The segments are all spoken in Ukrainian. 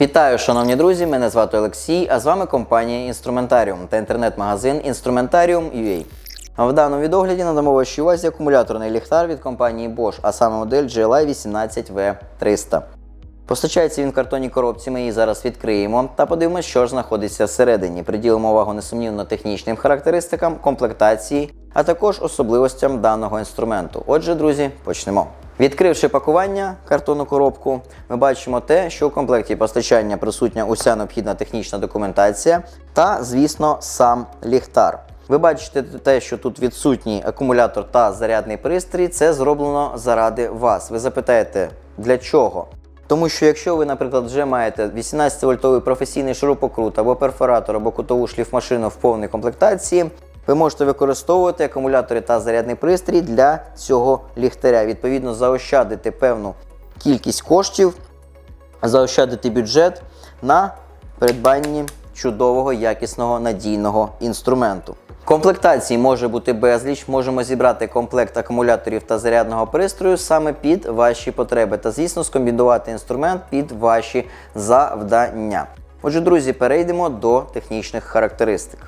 Вітаю, шановні друзі! Мене звати Олексій, а з вами компанія Інструментаріум та інтернет-магазин Instrumentarium.ua. А В даному відогляді надамо вашій увазі акумуляторний ліхтар від компанії Bosch, а саме модель GLI 18V300. Постачається він в картонній коробці, ми її зараз відкриємо та подивимося, що ж знаходиться всередині. Приділимо увагу несумнівно технічним характеристикам, комплектації, а також особливостям даного інструменту. Отже, друзі, почнемо. Відкривши пакування картонну коробку, ми бачимо те, що у комплекті постачання присутня уся необхідна технічна документація та, звісно, сам ліхтар. Ви бачите те, що тут відсутній акумулятор та зарядний пристрій, це зроблено заради вас. Ви запитаєте, для чого? Тому що якщо ви, наприклад, вже маєте 18-вольтовий професійний шурупокрут або перфоратор, або кутову шліфмашину в повній комплектації, ви можете використовувати акумулятори та зарядний пристрій для цього ліхтаря. Відповідно, заощадити певну кількість коштів, заощадити бюджет на придбанні чудового, якісного, надійного інструменту. Комплектації може бути безліч. Можемо зібрати комплект акумуляторів та зарядного пристрою саме під ваші потреби, та, звісно, скомбінувати інструмент під ваші завдання. Отже, друзі, перейдемо до технічних характеристик.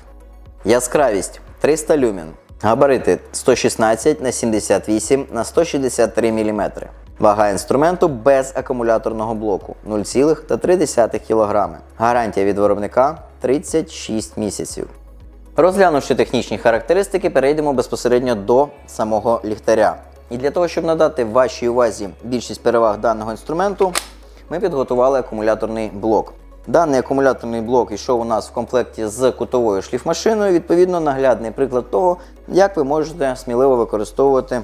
Яскравість 300 люмен. Габарити 116 на 78 на 163 мм. Вага інструменту без акумуляторного блоку 0,3 кг. Гарантія від виробника 36 місяців. Розглянувши технічні характеристики, перейдемо безпосередньо до самого ліхтаря. І для того, щоб надати вашій увазі більшість переваг даного інструменту, ми підготували акумуляторний блок. Даний акумуляторний блок йшов у нас в комплекті з кутовою шліфмашиною. Відповідно, наглядний приклад того, як ви можете сміливо використовувати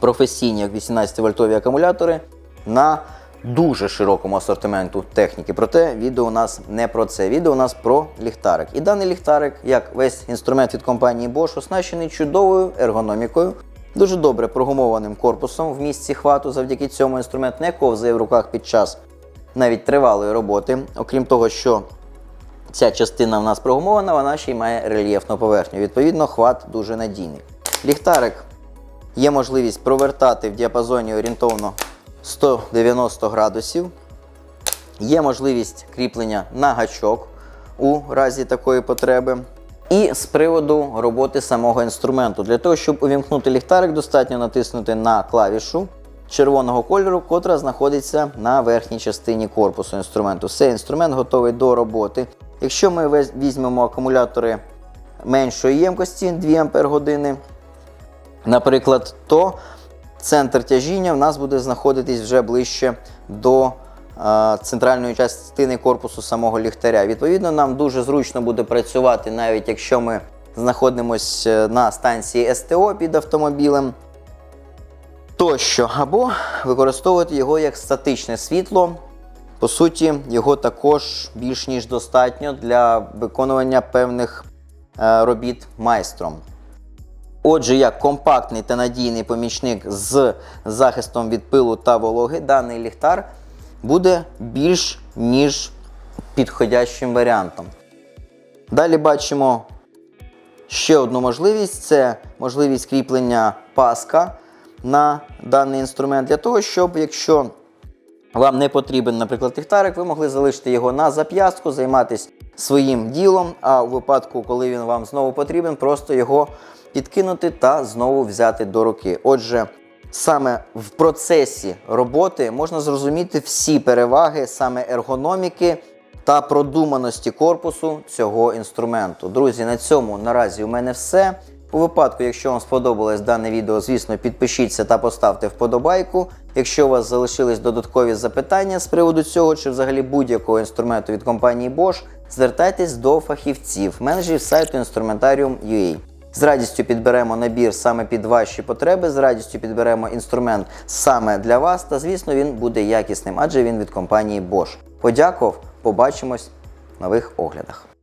професійні як 18-вольтові акумулятори на дуже широкому асортименту техніки. Проте відео у нас не про це. Відео у нас про ліхтарик. І даний ліхтарик, як весь інструмент від компанії Bosch, оснащений чудовою ергономікою, дуже добре прогумованим корпусом в місці хвату. Завдяки цьому інструмент не ковзає в руках під час навіть тривалої роботи. Окрім того, що ця частина в нас прогумована, вона ще й має рельєфну поверхню. Відповідно, хват дуже надійний. Ліхтарик є можливість провертати в діапазоні орієнтовно 190 градусів. Є можливість кріплення на гачок у разі такої потреби. І з приводу роботи самого інструменту. Для того, щоб увімкнути ліхтарик, достатньо натиснути на клавішу червоного кольору, котра знаходиться на верхній частині корпусу інструменту. Все, інструмент готовий до роботи. Якщо ми візьмемо акумулятори меншої ємкості 2 Ах, наприклад, то центр тяжіння в нас буде знаходитись вже ближче до е, центральної частини корпусу самого ліхтаря. Відповідно, нам дуже зручно буде працювати, навіть якщо ми знаходимося на станції СТО під автомобілем. Тощо, або використовувати його як статичне світло. По суті, його також більш ніж достатньо для виконування певних е, робіт майстром. Отже, як компактний та надійний помічник з захистом від пилу та вологи, даний ліхтар буде більш ніж підходящим варіантом. Далі бачимо ще одну можливість це можливість кріплення паска на даний інструмент для того, щоб якщо вам не потрібен, наприклад, ліхтарик, ви могли залишити його на зап'ястку, займатися своїм ділом, а у випадку, коли він вам знову потрібен, просто його підкинути та знову взяти до руки. Отже, саме в процесі роботи можна зрозуміти всі переваги саме ергономіки та продуманості корпусу цього інструменту. Друзі, на цьому наразі у мене все. У випадку, якщо вам сподобалось дане відео, звісно, підпишіться та поставте вподобайку. Якщо у вас залишились додаткові запитання з приводу цього чи взагалі будь-якого інструменту від компанії Bosch, звертайтесь до фахівців, менеджерів сайту Instrumentarium.ua. З радістю підберемо набір саме під ваші потреби, з радістю підберемо інструмент саме для вас, та звісно, він буде якісним, адже він від компанії Bosch. Подякував, побачимось в нових оглядах.